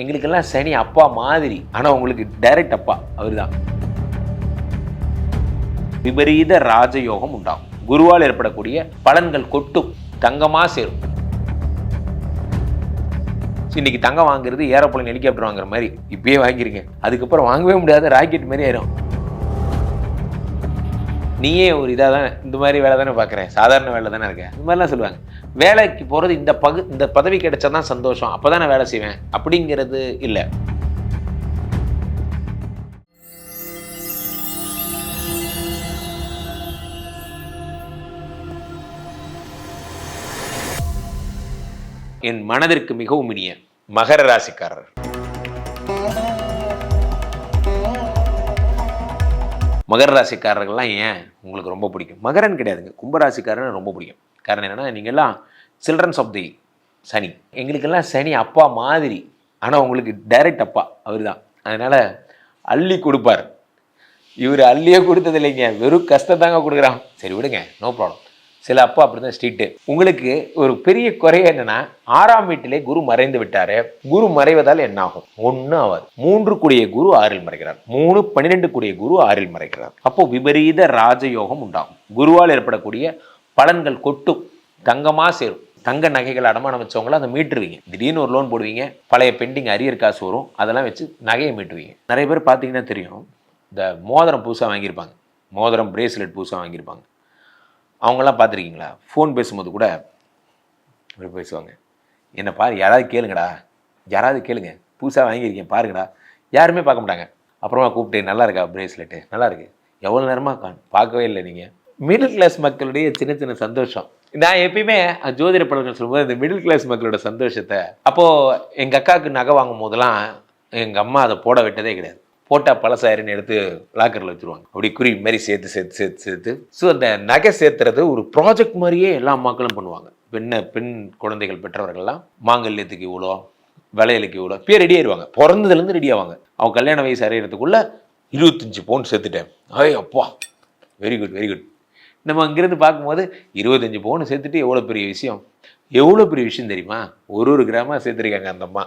எங்களுக்கெல்லாம் சனி அப்பா மாதிரி. ஆனால் உங்களுக்கு டைரக்ட் அப்பா. அவர் தான் விபரீத ராஜயோகம் உண்டாகும். குருவால் ஏற்படக்கூடிய பலன்கள் கொட்டும். தங்கமாக சேரும். இன்னைக்கு தங்கம் வாங்குறது ஏரோப்ளைன் ஹெலிகாப்டர் வாங்குற மாதிரி. இப்பயே வாங்கிருங்க. அதுக்கப்புறம் வாங்கவே முடியாத ராக்கெட் மாதிரி ஆயிரும். நீயே ஒரு இதாக தானே இந்த மாதிரி வேலை தானே பார்க்குறேன். சாதாரண வேலை தானே இருக்க? இந்த மாதிரிலாம் சொல்லுவாங்க. வேலைக்கு போகிறது இந்த பகு இந்த பதவி கிடைச்சா தான் சந்தோஷம். அப்போ தான் நான் வேலை செய்வேன். அப்படிங்கிறது இல்லை. என் மனதிற்கு மிகவும் இனிய மகர ராசிக்காரர். மகர ராசிக்காரர்கள்லாம் ஏன் உங்களுக்கு ரொம்ப பிடிக்கும்? மகரன் கிடையாதுங்க. கும்பராசிக்காரன் ரொம்ப பிடிக்கும். காரணம் என்னன்னா நீங்கள்லாம் சில்ட்ரன்ஸ் ஆஃப் தி சனி. எங்களுக்கெல்லாம் சனி அப்பா மாதிரி. ஆனால் உங்களுக்கு டைரக்ட் அப்பா. அவர் தான் அதனால் அள்ளி கொடுப்பார். இவர் அள்ளியே கொடுத்தது இல்லைங்க. வெறும் கஷ்டத்தாங்க கொடுக்குறான். சரி விடுங்க. நோ ப்ராப்ளம் சில அப்பா அப்படி தான் ஸ்ட்ரீட்டு உங்களுக்கு ஒரு பெரிய குறை என்னன்னா ஆறாம் வீட்டிலே குரு மறைந்து விட்டார். குரு மறைவதால் என்ன ஆகும் ஒன்றும் ஆகாது. மூன்று கூடிய குரு ஆறில் மறைக்கிறார் மூணு பன்னிரெண்டு கூடிய குரு ஆறில் மறைக்கிறார் அப்போ விபரீத ராஜயோகம் உண்டாகும். குருவால் ஏற்படக்கூடிய பலன்கள் கொட்டும் தங்கமாக சேரும். தங்க நகைகள் அடமானம் வச்சவங்கள அதை மீட்டுருவீங்க. திடீர்னு ஒரு லோன் போடுவீங்க பழைய பெண்டிங் அரியர் காசு வரும் அதெல்லாம் வச்சு நகையை மீட்டுவீங்க நிறைய பேர் பார்த்தீங்கன்னா தெரியும் இந்த மோதிரம் புதுசாக வாங்கியிருப்பாங்க. மோதிரம் பிரேஸ்லெட் புதுசாக வாங்கியிருப்பாங்க. அவங்களாம் பார்த்துருக்கீங்களா? ஃபோன் பேசும்போது கூட இப்படி பேசுவாங்க. என்ன பாரு யாராவது கேளுங்கடா. யாராவது கேளுங்க. புதுசாக வாங்கியிருக்கேன் பாருங்கடா. யாருமே பார்க்க மாட்டாங்க. அப்புறமா கூப்பிட்டு நல்லா இருக்கா பிரேஸ்லெட்டு நல்லா இருக்கு. எவ்வளோ நேரமாக பார்க்கவே இல்லை நீங்கள் மிடில் கிளாஸ் மக்களுடைய சின்ன சின்ன சந்தோஷம். நான் எப்பயுமே ஜோதிட படங்கள் சொல்லும்போது இந்த மிடில் கிளாஸ் மக்களோட சந்தோஷத்தை அப்போது எங்கள் அக்காவுக்கு நகை வாங்கும் போதெல்லாம் எங்கள் அம்மா அதை போட விட்டதே கிடையாது. போட்டால் பழசாயிருன்னு எடுத்து லாக்கரில் வச்சுருவாங்க. அப்படி குருவி மாதிரி சேர்த்து சேர்த்து சேர்த்து சேர்த்து. ஸோ அந்த நகை சேர்த்துறது ஒரு ப்ராஜெக்ட் மாதிரியே எல்லா மக்களும் பண்ணுவாங்க. பெண்ணை பெண் குழந்தைகள் பெற்றவர்கள்லாம் மாங்கல்யத்துக்கு இவ்வளோ வளையலுக்கு இவ்வளோ பேர் ரெடி ஆயிடுவாங்க பிறந்ததுலேருந்து ரெடி ஆவாங்க. அவங்க கல்யாண வயசு அறையிறதுக்குள்ளே இருபத்தஞ்சு பவுன் சேர்த்துட்டேன். ஐய் அப்பா வெரி குட் வெரி குட் நம்ம அங்கிருந்து பார்க்கும்போது இருபத்தஞ்சி பவுன் சேர்த்துட்டு எவ்வளோ பெரிய விஷயம்? எவ்வளோ பெரிய விஷயம் தெரியுமா? ஒரு ஒரு கிராமாக சேர்த்துருக்காங்க அந்த அம்மா.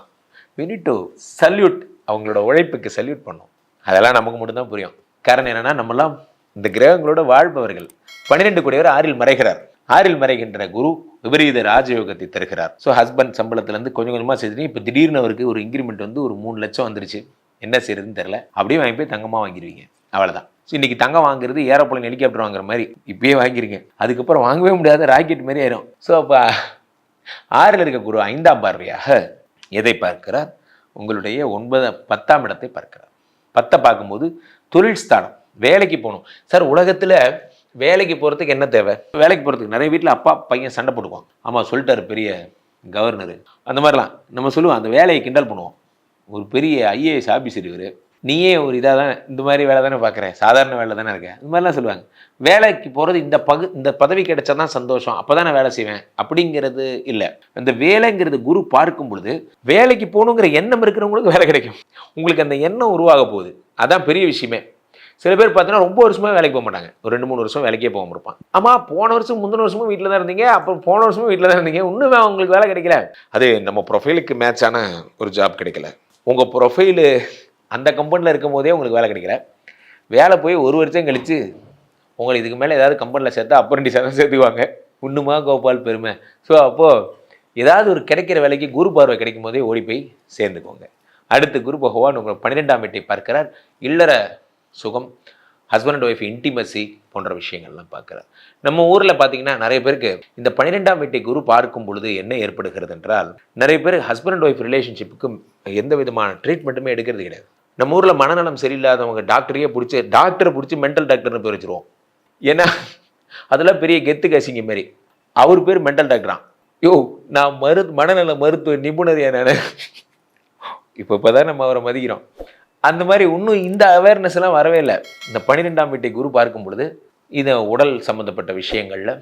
We டு சல்யூட் அவங்களோட உழைப்புக்கு சல்யூட் பண்ணும். அதெல்லாம் நமக்கு மட்டும்தான் புரியும். காரணம் என்னென்னா நம்மலாம் இந்த கிரகங்களோட வாழ்பவர்கள். பன்னிரெண்டு கோடியவர் ஆறில் மறைகிறார். ஆறில் மறைகின்ற குரு விபரீத ராஜயோகத்தை தருகிறார். ஸோ ஹஸ்பண்ட் சம்பளத்துலேருந்து கொஞ்சம் கொஞ்சமாக சேர்த்துட்டு இப்போ திடீர்னு அவருக்கு ஒரு இன்க்ரிமெண்ட் வந்து ஒரு மூணு லட்சம் வந்துருச்சு. என்ன செய்யறதுன்னு தெரில அப்படியே வாங்கி போய் தங்கமாக வாங்கிடுவீங்க அவ்வளோதான் ஸோ இன்னைக்கு தங்கம் வாங்குறது ஏரோப்ளைன் ஹெலிகாப்டர் வாங்குற மாதிரி. இப்பயே வாங்கிருங்க அதுக்கப்புறம் வாங்கவே முடியாத ராக்கெட் மாதிரி ஆயிரும். ஸோ அப்போ ஆறில் இருக்க குரு ஐந்தாம் பார்வையாக எதை பார்க்கிறார்? உங்களுடைய ஒன்பது பத்தாம் இடத்தை பார்க்கிறார். பத்தை பார்க்கும்போது தொழில் ஸ்தானம் வேலைக்கு போகணும். சார் உலகத்தில் வேலைக்கு போகிறதுக்கு என்ன தேவை? வேலைக்கு போகிறதுக்கு நிறைய வீட்டில் அப்பா பையன் சண்டை போட்டுக்குவான். ஆமாம் சொல்லிட்டாரு பெரிய கவர்னரு அந்த மாதிரிலாம் நம்ம சொல்லுவோம் அந்த வேலையை கிண்டல் பண்ணுவோம். ஒரு பெரிய ஐஏஎஸ் ஆஃபீஸர் இவர். நீயே ஒரு இதாக தான் இந்த மாதிரி வேலை தானே பார்க்குற சாதாரண வேலை தானே இருக்க? இந்த மாதிரிலாம் சொல்லுவாங்க. வேலைக்கு போகிறது இந்த பகு இந்த பதவி கிடைச்சா தான் சந்தோஷம் அப்போ தான் நான் வேலை செய்வேன் அப்படிங்கிறது இல்லை. அந்த வேலைங்கிறது குரு பார்க்கும் பொழுது வேலைக்கு போகணுங்கிற எண்ணம் இருக்கிறவங்களுக்கு வேலை கிடைக்கும். உங்களுக்கு அந்த எண்ணம் உருவாக போகுது. அதான் பெரிய விஷயமே. சில பேர் பார்த்தீங்கன்னா ரொம்ப வருஷமாக வேலைக்கு போக மாட்டாங்க. ஒரு ரெண்டு மூணு வருஷம் வேலைக்கே போக இருப்பான். ஆமாம் போன வருஷம் முந்தின வருஷமும் வீட்டில் தான் இருந்தீங்க அப்புறம் போன வருஷமும் வீட்டில் தான் இருந்தீங்க. இன்னுமே அவங்களுக்கு வேலை கிடைக்கல. அது நம்ம ப்ரொஃபைலுக்கு மேட்சான ஒரு ஜாப் கிடைக்கல. உங்கள் ப்ரொஃபைலு அந்த கம்பெனியில் இருக்கும் போதே உங்களுக்கு வேலை கிடைக்கல. வேலை போய் ஒரு வருஷம் கழித்து உங்களை இதுக்கு மேலே ஏதாவது கம்பெனியில் சேர்த்தா அப்ரண்டிஸாக தான் சேர்த்துக்குவாங்க. இன்னுமா கோபால் பெருமை. ஸோ அப்போது ஏதாவது ஒரு கிடைக்கிற வேலைக்கு குரு பார்வை கிடைக்கும் போதே ஓடி போய் சேர்ந்துக்கோங்க. அடுத்து குரு பகவான் உங்களை பன்னிரெண்டாம் வீட்டை பார்க்கிறார். இல்லற சுகம். ஹஸ்பண்ட் அண்ட் ஒய்ஃப் இன்டிமசி போன்ற விஷயங்கள்லாம் பார்க்குறார். நம்ம ஊரில் பார்த்தீங்கன்னா நிறைய பேருக்கு இந்த பன்னிரெண்டாம் வீட்டை குரு பார்க்கும் பொழுது என்ன ஏற்படுகிறது என்றால் நிறைய பேர் ஹஸ்பண்ட் அண்ட் ஒய்ஃப் ரிலேஷன்ஷிப்புக்கு எந்த விதமான ட்ரீட்மெண்ட்டுமே எடுக்கிறது கிடையாது. நம்ம ஊரில் மனநலம் சரியில்லாதவங்க டாக்டரையே பிடிச்சி டாக்டரை பிடிச்சி மென்டல் டாக்டர்னு பேர் வச்சுருவோம். ஏன்னா அதெல்லாம் பெரிய கெத்து கசிங்க மாரி. அவர் பேர் மென்டல் டாக்டரான் யோ நான் மரு மனநல மருத்துவ நிபுணர் நான். இப்போ இப்போ தான் நம்ம அவரை மதிக்கிறோம். அந்த மாதிரி இன்னும் இந்த அவேர்னஸ் எல்லாம் வரவே இல்லை. இந்த பன்னிரெண்டாம் வீட்டை குரு பார்க்கும் பொழுது இதை உடல் சம்மந்தப்பட்ட விஷயங்களில்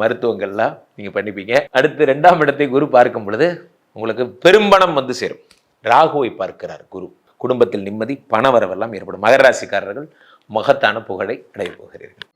மருத்துவங்கள்லாம் நீங்கள் பண்ணிப்பீங்க. அடுத்து ரெண்டாம் இடத்தை குரு பார்க்கும் பொழுது உங்களுக்கு பெரும்பணம் வந்து சேரும். ராகுவை பார்க்கிறார் குரு. குடும்பத்தில் நிம்மதி பணவரவெல்லாம் ஏற்படும். மகராசிக்காரர்கள் மகத்தான புகழை அடைய போகிறீர்கள்.